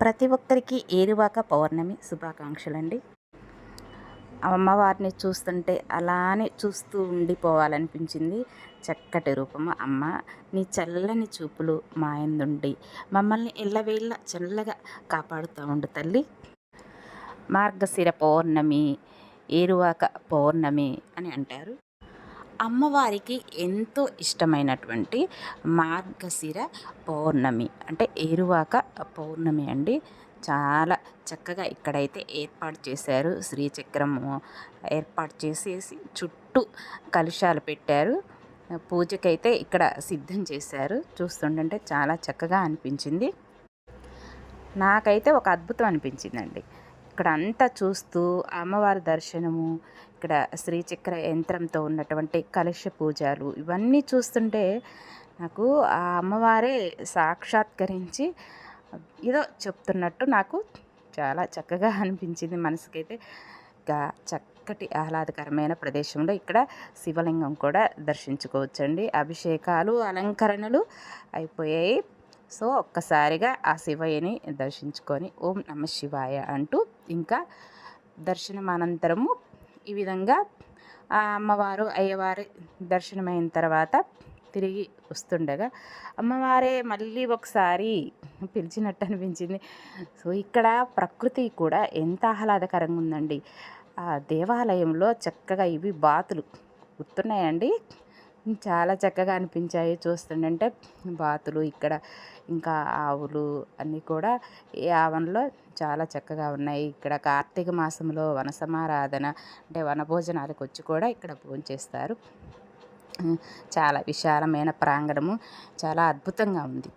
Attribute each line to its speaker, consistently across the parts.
Speaker 1: ప్రతి ఒక్కరికి ఏరువాక పౌర్ణమి శుభాకాంక్షలండి. అమ్మవారిని చూస్తుంటే అలానే చూస్తూ ఉండిపోవాలనిపించింది చక్కటి రూపము అమ్మ. నీ చల్లని చూపులు మాయందుండి మమ్మల్ని ఇళ్ళవేళ్ళ చల్లగా కాపాడుతూ ఉండు తల్లి. మార్గశిర పౌర్ణమి ఏరువాక పౌర్ణమి అని అంటారు. అమ్మవారికి ఎంతో ఇష్టమైనటువంటి మార్గశిర పౌర్ణమి అంటే ఏరువాక పౌర్ణమి అండి. చాలా చక్కగా ఇక్కడైతే ఏర్పాటు చేశారు. శ్రీచక్రము ఏర్పాటు చేసేసి చుట్టూ కలుషాలు పెట్టారు. పూజకైతే ఇక్కడ సిద్ధం చేశారు. చూస్తుంటే చాలా చక్కగా అనిపించింది. నాకైతే ఒక అద్భుతం అనిపించిందండి. ఇక్కడ అంతా చూస్తూ అమ్మవారి దర్శనము ఇక్కడ శ్రీచక్ర యంత్రంతో ఉన్నటువంటి కలశ పూజలు ఇవన్నీ చూస్తుంటే నాకు ఆ అమ్మవారే సాక్షాత్కరించి ఏదో చెప్తున్నట్టు నాకు చాలా చక్కగా అనిపించింది. మనసుకైతే ఇంకా చక్కటి ఆహ్లాదకరమైన ప్రదేశంలో ఇక్కడ శివలింగం కూడా దర్శించుకోవచ్చండి. అభిషేకాలు అలంకరణలు అయిపోయాయి. సో ఒక్కసారిగా ఆ శివయ్యని దర్శించుకొని ఓం నమ శివాయ అంటూ ఇంకా దర్శనం అనంతరము ఈ విధంగా ఆ అమ్మవారు అయ్యవారి దర్శనమైన తర్వాత తిరిగి వస్తుండగా అమ్మవారే మళ్ళీ ఒకసారి పిలిచినట్టు అనిపించింది. సో ఇక్కడ ప్రకృతి కూడా ఎంత ఆహ్లాదకరంగా ఉందండి ఆ దేవాలయంలో చక్కగా ఇవి బాతులు గుర్తున్నాయండి? చాలా చక్కగా అనిపించాయి చూస్తుండంటే బాతులు ఇక్కడ ఇంకా ఆవులు అన్నీ కూడా ఈ ఆవనలో చాలా చక్కగా ఉన్నాయి. ఇక్కడ కార్తీక మాసంలో వనసమారాధన అంటే వనభోజనాలకు వచ్చి కూడా ఇక్కడ భోంచేస్తారు చాలా విశాలమైన ప్రాంగణము చాలా అద్భుతంగా ఉంది.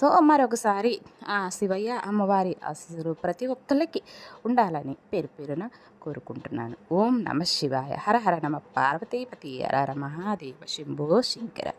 Speaker 1: సో మరొకసారి ఆ శివయ్య అమ్మవారి ఆశీస్సులు ప్రతి ఒక్కరికి ఉండాలని పేరు పేరున కోరుకుంటున్నాను. ఓం నమ శివాయ. హర హర నమ. పార్వతీపతి హర హర మహాదేవ. శంభో శంకర.